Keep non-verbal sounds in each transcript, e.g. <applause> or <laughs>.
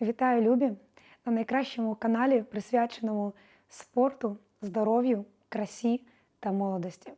Вітаю, любі! На найкращому каналі, присвяченому спорту, здоров'ю, красі та молодості.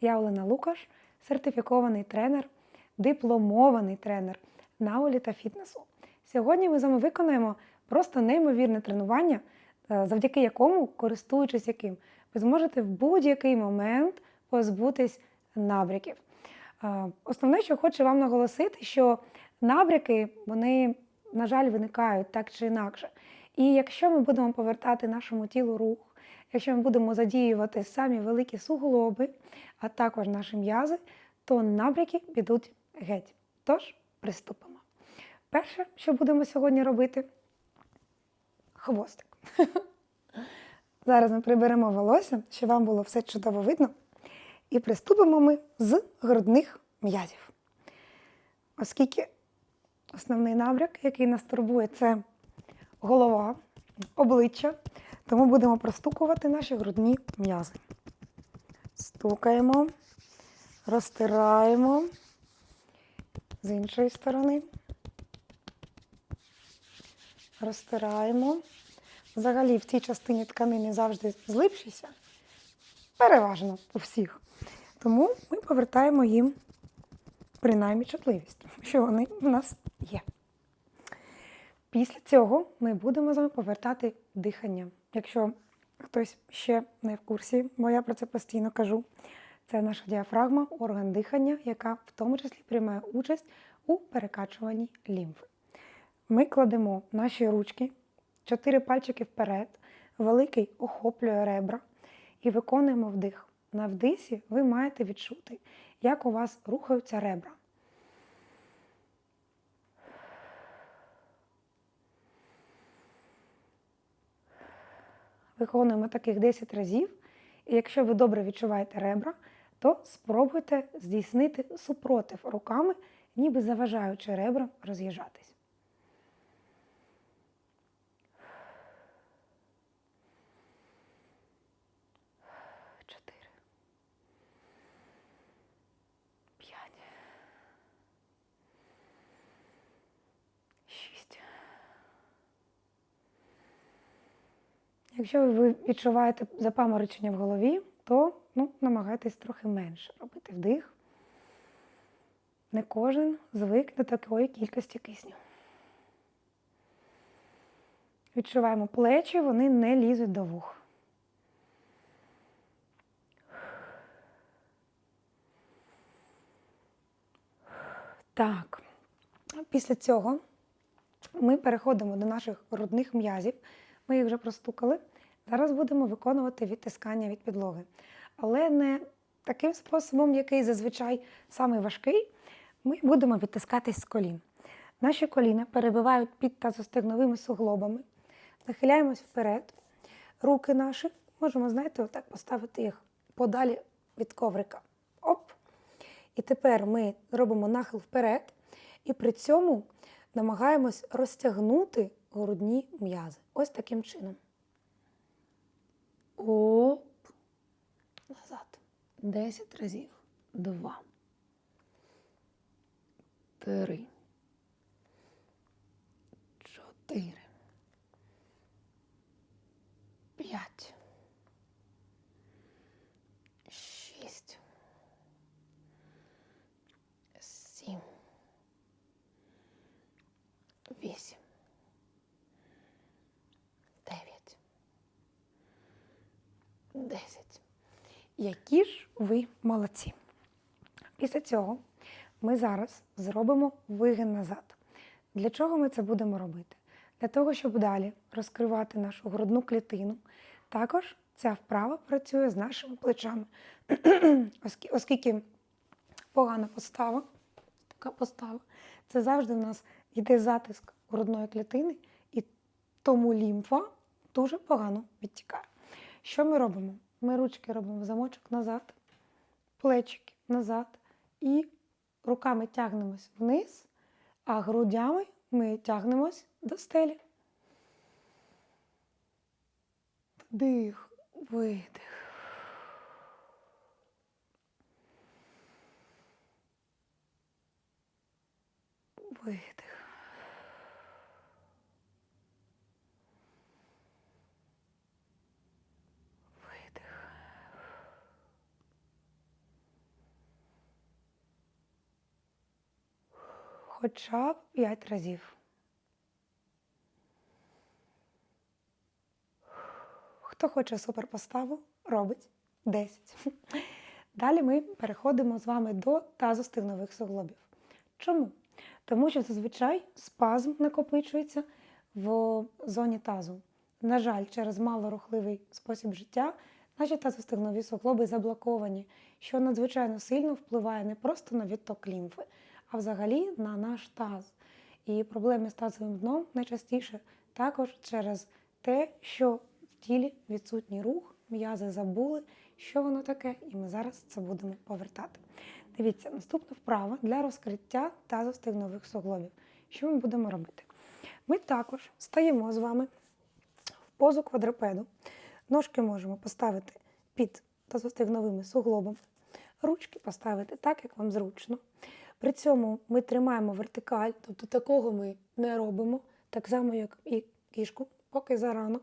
Я Олена Лукаш, сертифікований тренер, дипломований тренер наулі та фітнесу. Сьогодні ми з вами виконаємо просто неймовірне тренування, е, завдяки якому, користуючись яким, ви зможете в будь-який момент позбутись набряків. Е, Основне, що хочу вам наголосити, що набряки, вони, на жаль, виникають так чи інакше. І якщо ми будемо повертати нашому тілу рух, якщо ми будемо задіювати самі великі суглоби, а також наші м'язи, то набряки підуть геть. Тож, приступимо. Перше, що будемо сьогодні робити хвостик. <laughs> Зараз ми приберемо волосся, щоб вам було все чудово видно. І приступимо ми з грудних м'язів. Оскільки основний набряк, який нас турбує, це голова, обличчя, тому будемо простукувати наші грудні м'язи. Стукаємо, розтираємо з іншої сторони. Розтираємо. Взагалі в цій частині тканини завжди злипшіся. Переважно у всіх. Тому ми повертаємо їм принаймні чутливість, що вони в нас є. Після цього ми будемо з вами повертати дихання. Якщо хтось ще не в курсі, бо я про це постійно кажу, це наша діафрагма, орган дихання, яка в тому числі приймає участь у перекачуванні лімфи. Ми кладемо наші ручки, чотири пальчики вперед, великий охоплює ребра і виконуємо вдих. На вдисі ви маєте відчути, як у вас рухаються ребра. Виконуємо таких 10 разів. І якщо ви добре відчуваєте ребра, то спробуйте здійснити супротив руками, ніби заважаючи ребрам роз'їжджатись. Якщо ви відчуваєте запаморочення в голові, то ну, намагайтесь трохи менше робити вдих. Не кожен звик до такої кількості кисню. Відчуваємо плечі, вони не лізуть до вух. Так, після цього ми переходимо до наших грудних м'язів. Ми їх вже простукали. Зараз будемо виконувати відтискання від підлоги. Але не таким способом, який зазвичай самий важкий, ми будемо відтискатись з колін. Наші коліна перебивають під тазостегновими суглобами. Нахиляємось вперед. Руки наші можемо, знаєте, отак поставити їх подалі від коврика. Оп! І тепер ми робимо нахил вперед, і при цьому намагаємось розтягнути грудні м'язи. Ось таким чином. Оп. Назад. Десять разів. Два. Три. Чотири. П'ять. 10. Які ж ви молодці. Після цього ми зараз зробимо вигін назад. Для чого ми це будемо робити? Для того, щоб далі розкривати нашу грудну клітину. Також ця вправа працює з нашими плечами, <clears throat> оскільки погана постава, така постава, це завжди в нас йде затиск грудної клітини, і тому лімфа дуже погано відтікає. Що ми робимо? Ми ручки робимо замочок назад, плечики назад і руками тягнемось вниз, а грудями ми тягнемось до стелі. Видих. видих. Хоча б 5 разів. Хто хоче суперпоставу, робить 10. Далі ми переходимо з вами до тазостегнових суглобів. Чому? Тому що зазвичай спазм накопичується в зоні тазу. На жаль, через малорухливий спосіб життя наші тазостегнові суглоби заблоковані, що надзвичайно сильно впливає не просто на відток лімфи, а взагалі на наш таз. І проблеми з тазовим дном найчастіше також через те, що в тілі відсутній рух, м'язи забули, що воно таке, і ми зараз це будемо повертати. Дивіться, наступна вправа для розкриття тазостегнових суглобів. Що ми будемо робити? Ми також стаємо з вами в позу квадрипеду. Ножки можемо поставити під тазостегновими суглобами, ручки поставити так, як вам зручно. При цьому ми тримаємо вертикаль, тобто такого ми не робимо, так само, як і кішку, поки зарано.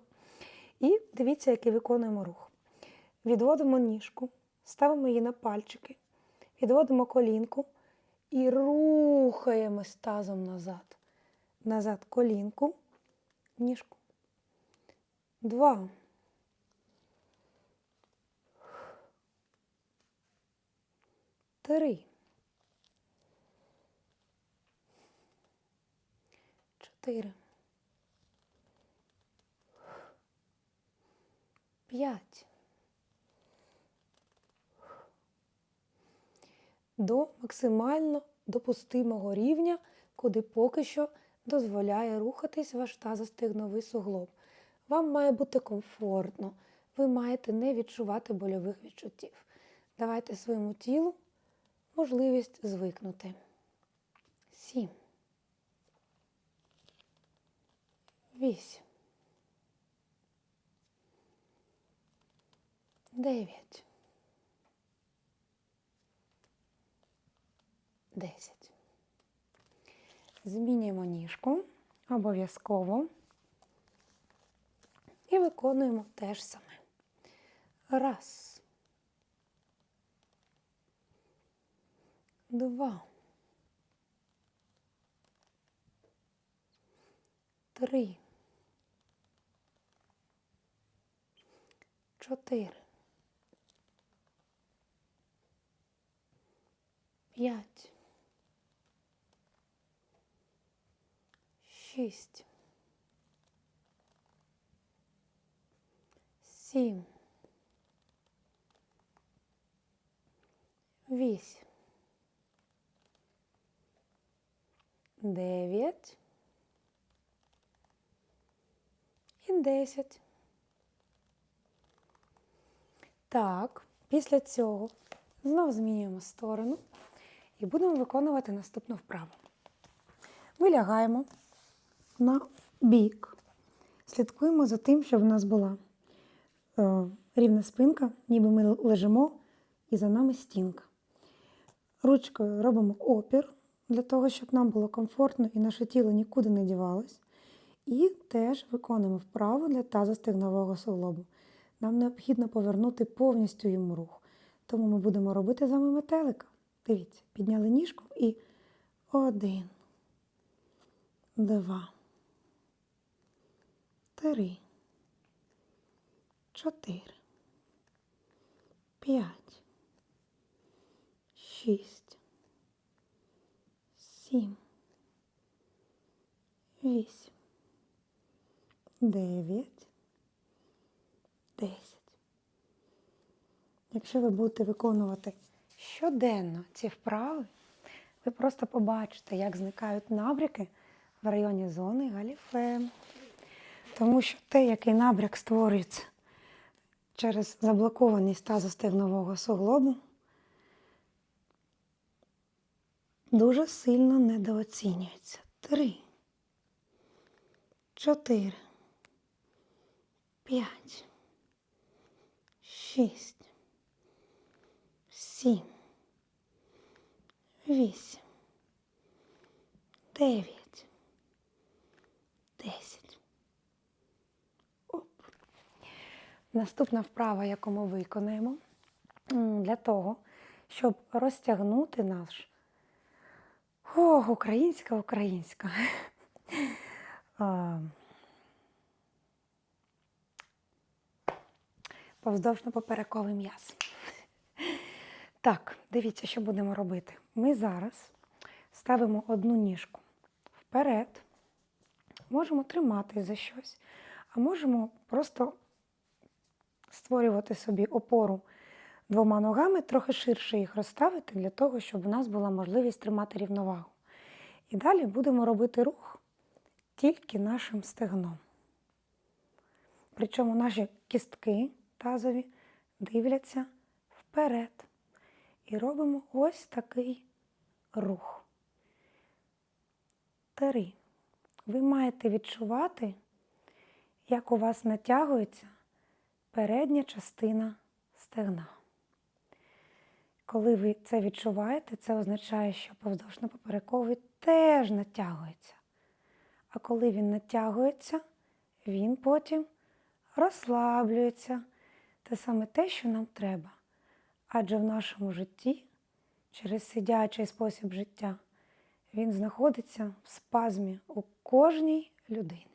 І дивіться, який виконуємо рух. Відводимо ніжку, ставимо її на пальчики, відводимо колінку і рухаємось тазом назад. Назад колінку, ніжку. Два. Три. Чотири. П'ять. До максимально допустимого рівня, куди поки що дозволяє рухатись ваш тазостигновий суглоб. Вам має бути комфортно, ви маєте не відчувати больових відчуттів. Давайте своєму тілу можливість звикнути. Сім. Вісім. Дев'ять. Десять. Змінюємо ніжку обов'язково і виконуємо те ж саме. Раз. Два. Три. Чотири. П'ять. Шість. Сім. Вісім. Дев'ять. І десять. Так, після цього знов змінюємо сторону і будемо виконувати наступну вправу. Ми лягаємо на бік, слідкуємо за тим, щоб в нас була е, рівна спинка, ніби ми лежимо і за нами стінка. Ручкою робимо опір для того, щоб нам було комфортно і наше тіло нікуди не дівалось. І теж виконуємо вправу для тазостегнового суглобу. Нам необхідно повернути повністю йому рух. Тому ми будемо робити з вами метелика. Дивіться, підняли ніжку і один, два, три, чотири, п'ять, шість, сім, вісім, дев'ять, десять. Якщо ви будете виконувати щоденно ці вправи, ви просто побачите, як зникають набряки в районі зони галіфе. Тому що те, який набряк створюється через заблокованість тазостегнового суглобу, дуже сильно недооцінюється. Три, чотири, п'ять, шість сім, вісім, дев'ять, десять. Оп. Наступна вправа, яку ми виконаємо, для того, щоб розтягнути наш Ох, українська, українська. <laughs> А, Повздовжно-поперековий м'яз. Так, дивіться, що будемо робити. Ми зараз ставимо одну ніжку вперед, можемо триматись за щось, а можемо просто створювати собі опору двома ногами, трохи ширше їх розставити для того, щоб у нас була можливість тримати рівновагу. І далі будемо робити рух тільки нашим стегном. Причому наші кістки тазові дивляться вперед. І робимо ось такий рух. Три. Ви маєте відчувати, як у вас натягується передня частина стегна. Коли ви це відчуваєте, це означає, що повздовжно-поперековий теж натягується. А коли він натягується, він потім розслаблюється. Це саме те, що нам треба. Адже в нашому житті, через сидячий спосіб життя, він знаходиться в спазмі у кожній людині.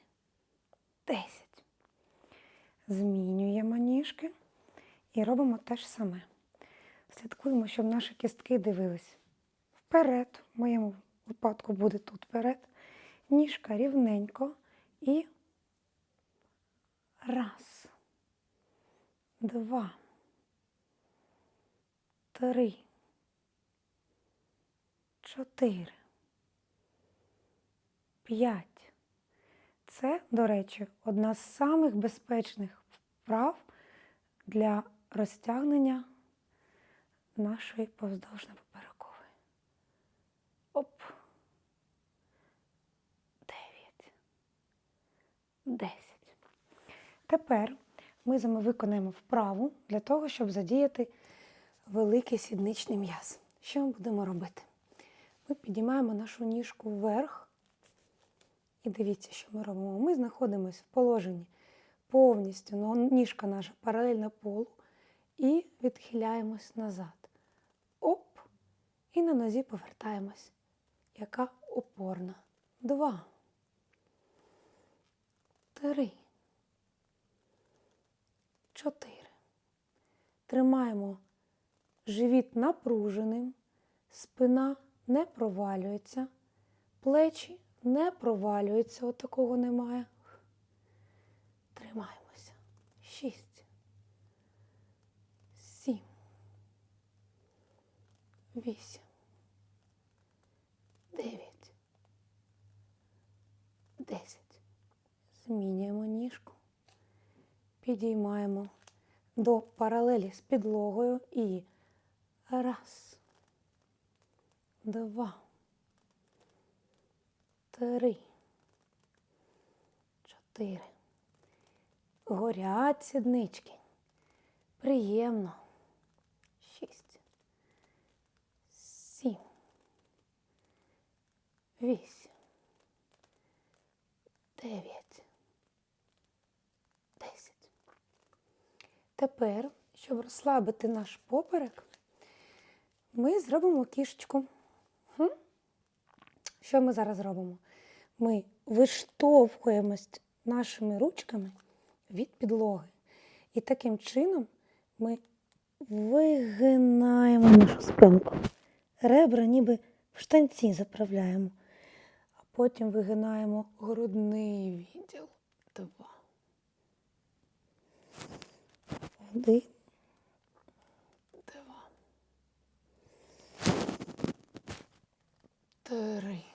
Десять. Змінюємо ніжки і робимо те ж саме. Слідкуємо, щоб наші кістки дивились вперед. В моєму випадку буде тут вперед. Ніжка рівненько і раз, два, три, чотири, п'ять. Це, до речі, одна з самих безпечних вправ для розтягнення нашої повздовжно-поперекової. Оп. Дев'ять. Десять. Тепер ми з вами виконаємо вправу для того, щоб задіяти великий сідничний м'яз. Що ми будемо робити? Ми підіймаємо нашу ніжку вверх. І дивіться, що ми робимо. Ми знаходимося в положенні повністю, ну, ніжка наша паралельна полу, і відхиляємось назад. Оп! І на нозі повертаємось. Яка опорна. Два. Три. Чотири. Тримаємо живіт напруженим, спина не провалюється, плечі не провалюються, от немає. Тримаємося. Шість. Сім. Вісім. Дев'ять. Десять. Змінюємо ніжку. Підіймаємо до паралелі з підлогою і раз, два, три, чотири. Горять сіднички. Приємно. Шість. Сім. Вісім. Дев'ять. Десять. Тепер, щоб розслабити наш поперек, ми зробимо кішечку. Хм? Що ми зараз робимо? Ми виштовхуємось нашими ручками від підлоги. І таким чином ми вигинаємо нашу спинку. Ребра ніби в штанці заправляємо, а потім вигинаємо грудний відділ. Два. Один. Два. Три.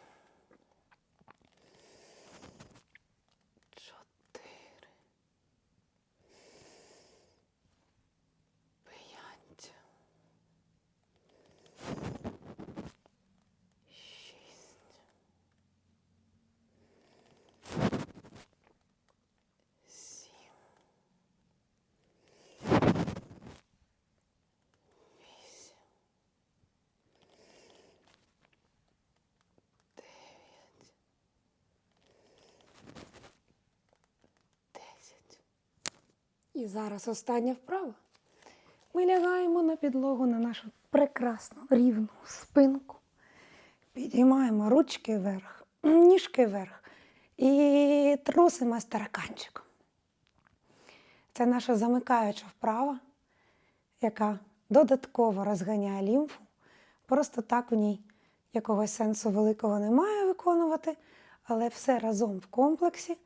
І зараз остання вправа. Ми лягаємо на підлогу на нашу прекрасну рівну спинку. Підіймаємо ручки вверх, ніжки вверх і трусимо стараканчиком. Це наша замикаюча вправа, яка додатково розганяє лімфу. Просто так у ній якогось сенсу великого немає виконувати, але все разом в комплексі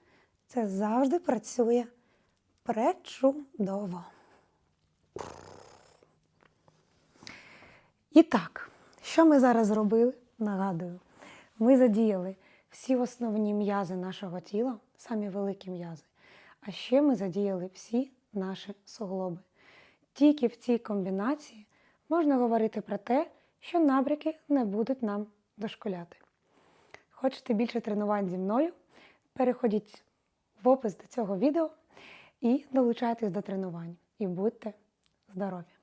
це завжди працює пречудово. І так, що ми зараз зробили? Нагадую, ми задіяли всі основні м'язи нашого тіла, самі великі м'язи. А ще ми задіяли всі наші суглоби. Тільки в цій комбінації можна говорити про те, що набряки не будуть нам дошкуляти. Хочете більше тренувань зі мною? Переходіть в опис до цього відео і долучайтесь до тренувань. І будьте здорові!